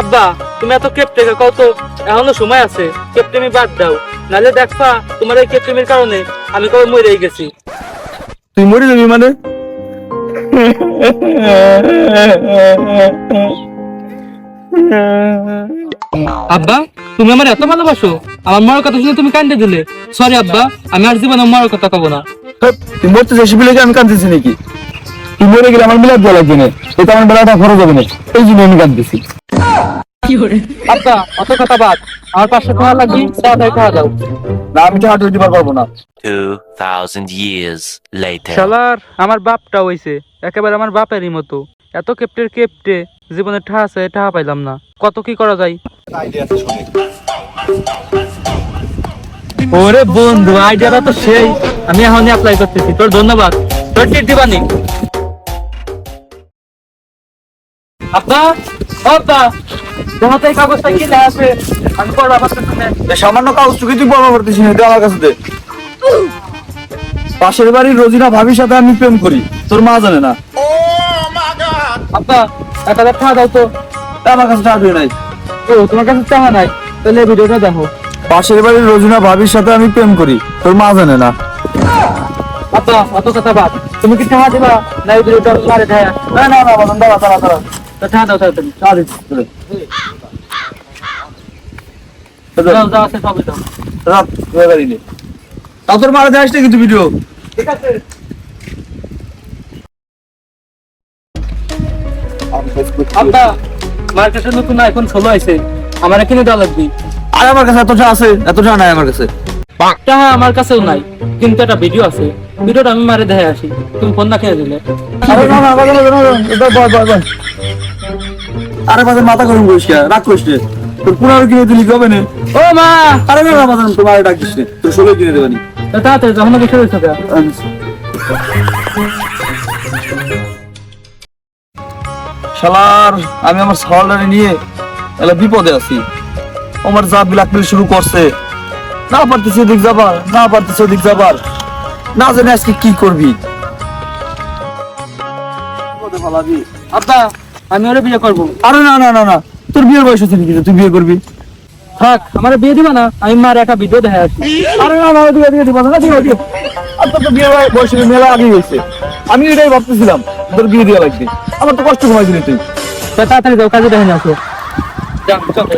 আব্বা তুমি এত কেপটেকে কত এখনও সময় আছে কেপটেমি বাদ দাও। নালে দেখবা তোমার এই কেপটেমির কারণে আমি কবে মরে গেছি। তুই মরে যাবি মানে? আব্বা তুমি আমার এত ভালোবাসো আমার মরার কথা শুনে তুমি কান্দে দিলে। সরি আব্বা আমি আর জীবনে মরার কথা কব না। তুই মরতে যাচ্ছি বলে কি আমি কাঁদতেছি নাকি? তুই মরে গেলে আমার মিলাদ দেওয়া লাগবে না এটা আমার বেলাটা খরচ হবে না এই জন্য আমি কাঁদতেছি। আব্বা অত কথা বাদ। আমার পাশে খাওয়া লাগবে তাড়াতাড়ি খাওয়া দাও না আমি তো হাঁটু পারব না। 2,000 years later. শালার আমার বাপটা হইছে। একেবারে আমার বাপেরই মতো। এত কেপটের কেপটে জীবনে ঠা আছে ঠা পাইলাম না। কত কি করা যায়? ওরে বন্ধু আইডিয়াটা তো সেই। আমি এখনই অ্যাপ্লাই করতেছি। তোর ধন্যবাদ। তোর টিট দিবানি আব্বা ও আব্বা। কাগজটা কি আছে? আমি পড়বা সামান্য তুই বড় করতেছিস না আমার কাছে দে। পাশের বাড়ির রোজিনা ভাবির সাথে আমি প্রেম করি তোর মা জানে না। এক হাজার টাকা দাও তো। আমার কাছে টাকা নাই। ও তোমার কাছে টাকা নাই? তাহলে ভিডিওটা দেখো। পাশের বাড়ির রোজিনা ভাবির সাথে আমি প্রেম করি তোর মা জানে না। আব্বা অত কথা বাদ। তুমি কি টাকা দিবা? না ভিডিওটা মারে দেয়। না না না দাঁড়া দাঁড়া দাঁড়া। তো টাকা দাও তাড়াতাড়ি টাকা দিচ্ছি তোরে। দাও দাও আছে সবই দাও রাত হয়ে গেলি তা তোর মারা যাস না কিন্তু ভিডিও ঠিক আছে আব্বা মার্কেটে নতুন আইফোন ষোলো আছে আমার কিনে দেওয়া লাগবে আর আমার কাছে এতটা আছে এতটা নাই আমার কাছে টাকা আমার কাছেও নাই কিন্তু একটা ভিডিও আছে ভিডিওটা আমি মারে দেখে আসি তুমি ফোন না খেয়ে দিলে আরে বাজান মাথা গরম করিস কে? রাগ করিস নে। তোর কিনে দিলি কবে নে। ও মা! আরে না বাজান তোমার ডাকিস নে। তোর ষোলো কিনে দেবানি তো তাড়াতাড়ি যখন বসে রয়েছে শালার আমি আমার সাওয়ালটারে নিয়ে এলা বিপদে আছি। আমার যা ব্ল্যাকমেল শুরু করছে না পারতেছে ওদিক যাবার না পারতেছে ওদিক যাবার। না জানি আজকে কি করবি। বিপদে আব্বা! আমি ওরে বিয়ে করব। আরে না না না না। তোর বিয়ের বয়স হচ্ছে নাকি তুই বিয়ে করবি? থাক আমার বিয়ে দিবা না আমি মার একা ভিডিও দেখা আসি। আরে না না তুই দিকে দিবা না দিও দিও আর তোর তো বিয়ে বয়স মেলা আগে হয়েছে। আমি এটাই ভাবতেছিলাম তোর বিয়ে দেওয়া লাগবে। আমার তো কষ্ট কমাই দিলি তুই। তাড়াতাড়ি দাও কাজে দেখে নিয়ে আসো। যাও চলো।